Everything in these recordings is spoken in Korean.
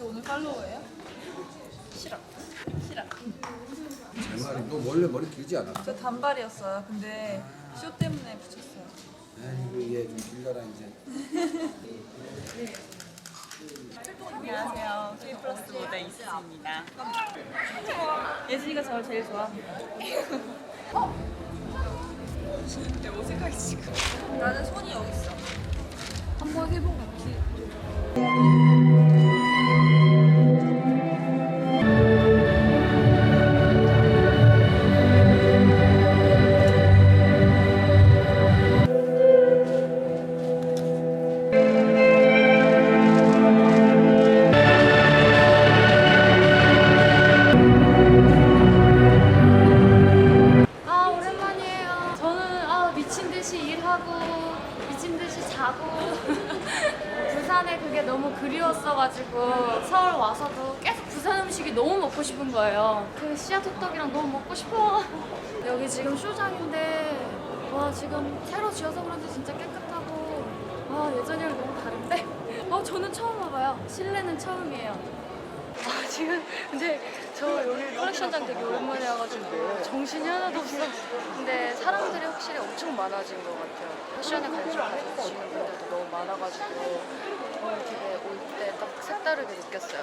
저 오늘 팔로워예요? 싫어. 싫어. 제 말이 너 원래 머리 길지 않았어? 저 단발이었어요. 근데 쇼 때문에 붙였어요. 아이고 얘좀 길러라 이제 안녕하세요. K 플러스 모델 이수입니다. 예진이가 저를 제일 좋아합니다. 근데 어색하게 지금. 나는 손이 여기 있어. 한번 해본 것 같아. 아 그리웠어가지고 서울 와서도 계속 부산 음식이 너무 먹고 싶은 거예요. 그 씨앗 호떡이랑 너무 먹고 싶어. 여기 지금 쇼장인데 와 지금 새로 지어서 그런지 진짜 깨끗하고 와 예전이랑 너무 다른데? 어 저는 처음 와봐요. 실내는 처음이에요. 아 지금 근데 저 여기 컬렉션장 되게 오랜만에 와가지고 정신이 하나도 없어. 근데 사람들이 확실히 엄청 많아진 것 같아요. 패션에 관심 가지시는 분들도 너무 많아가지고 오늘 되게 올 때 딱 색다르게 느꼈어요.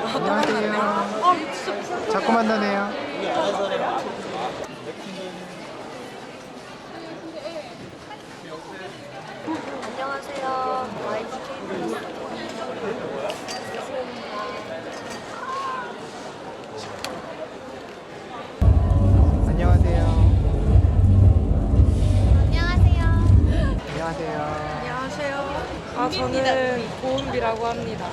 안녕하세요. 아 진짜 자꾸 만나네요. 안녕하세요. YGK 플러스 저는 고은비라고 합니다.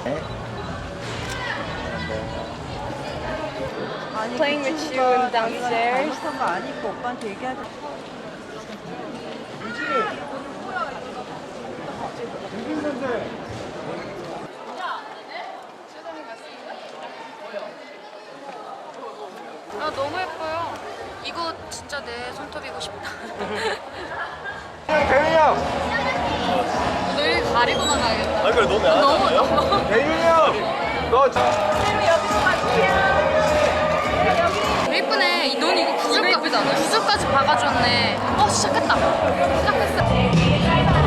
Playing with you in downstairs. 아 너무 예뻐요. 이거 진짜 내 손톱이고 싶다. 대윤이 형! 늘 가리고만 가야겠다. 얼굴 너무 안 너무 너무. 대윤이 형! 너 저... 예쁘네. 이- 넌 이거 구슬까지 구슬까지 박아줬네. 어 시작했다. 시작했어.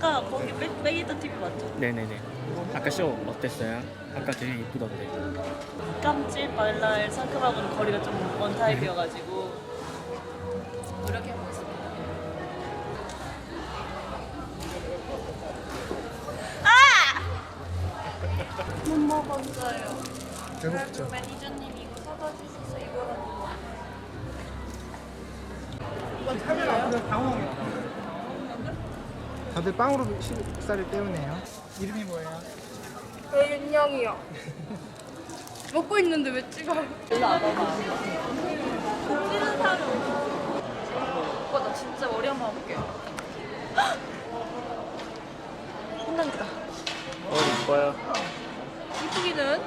아까 거기 백, 백이더 TV 맞죠? 네네네. 아까 쇼 어땠어요? 아까 되게 이쁘던데. 깜찍 발랄 상큼하고는 거리가 좀 먼 타입이어가지고 노력해보겠습니다. 못 먹었어요. 배고프죠? 매니저님 이거 사다 주셔서 이거라도. 다 들 빵으로 식사를 때우네요. 이름이 뭐예요? 배윤영이요. 먹고 있는데 왜 찍어요? 오빠 나 진짜 머리 한번 해볼게. 혼난다. 어 이뻐요. 이쁘기는?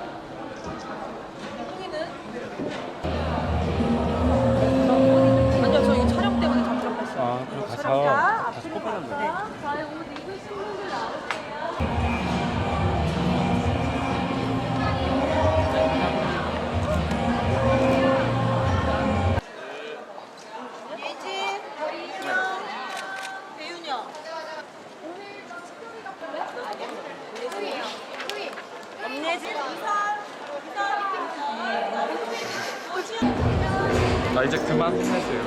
나 이제 그만 혼내세요.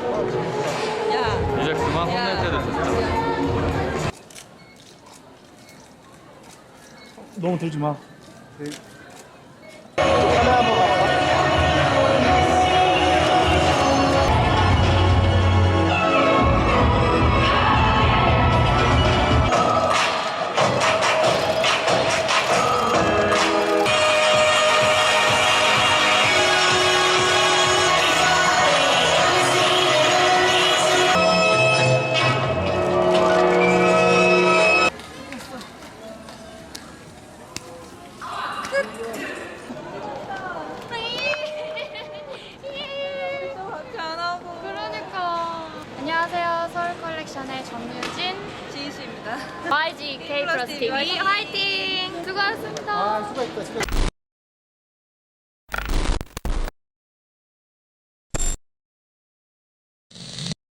이제 그만 혼낼 때도 됐다. 너무 들지 마. 카 정유진, 지희수입니다. YGK 플러스 TV 화이팅! 수고하셨습니다. 아, 수고했다, 수고했다.